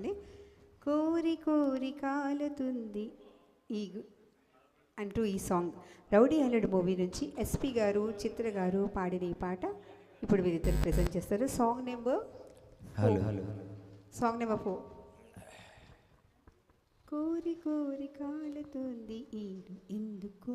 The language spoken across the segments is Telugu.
రావాలి కోరి కోరి కాలుతుంది. ఈ అంటూ ఈ సాంగ్. రౌడీ అల్లుడు మూవీ నుంచి ఎస్పి గారు చిత్ర గారు పాడిన ఈ పాట ఇప్పుడు వీరిద్దరు ప్రజెంట్ చేస్తారు. Song number hello hello. Song number four కోరి కోరి కాలుతుంది. ఈడు ఎందుకు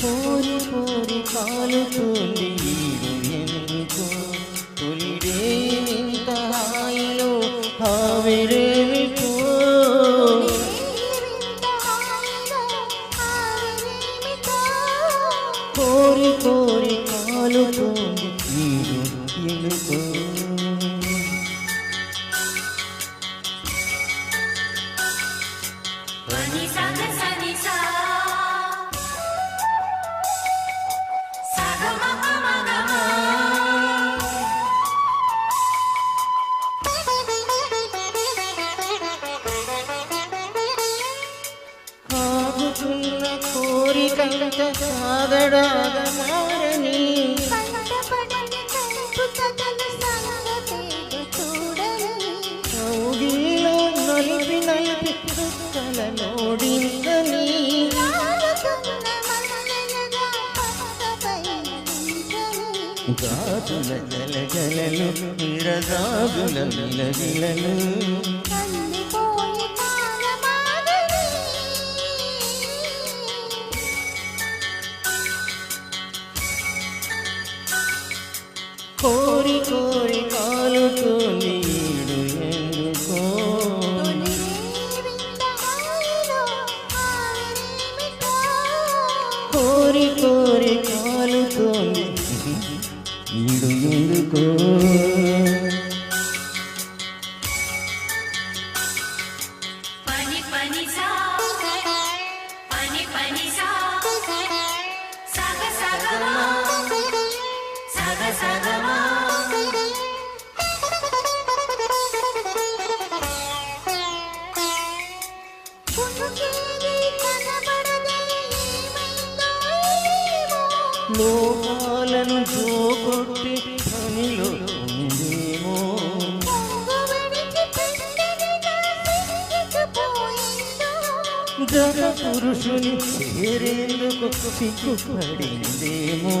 కోరి కోరి కాలుతుంది ఈడు ఎందుకో తొలిడే ఇంత హాయిలో ఆవిరేమిటో రేవింత హాయిలో ఆవిరేమిటో కోరి కోరి కాలుతుంది కోరికంత సాగడాగ మారని కంటపడని కలుపు నలిపి నలిపి నోడిందని. విలవిలలు కోరి కోరి కాలుతుంది కోరి కోరి కాలుతుంది ఈడు ఎందుకో? పని పని సాగ పని లోపాలను జోగొట్టి పనిలో ఉందేమో? పొంగు జగ పురుషుని చేరేందుకు సిగ్గుపడిందేమో?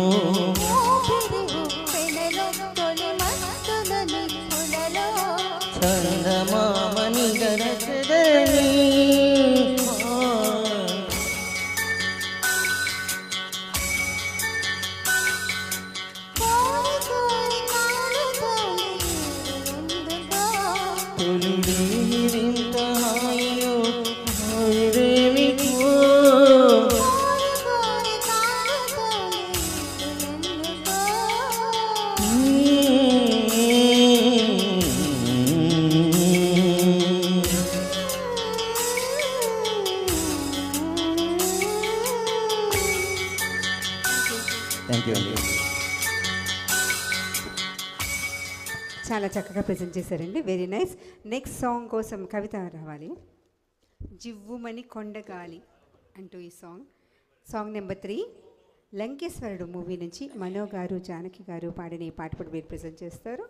థ్యాంక్ యూ అండి చాలా చక్కగా ప్రజెంట్ చేశారండి. వెరీ నైస్ నెక్స్ట్ సాంగ్ కోసం కవిత రావాలి. జివ్వుమని కొండగాలి అంటూ ఈ song song number three Lankeshwarudu movie నుంచి మనో గారు జానకి గారు పాడిన ఈ పాట కూడా మీరు ప్రజెంట్ చేస్తారు.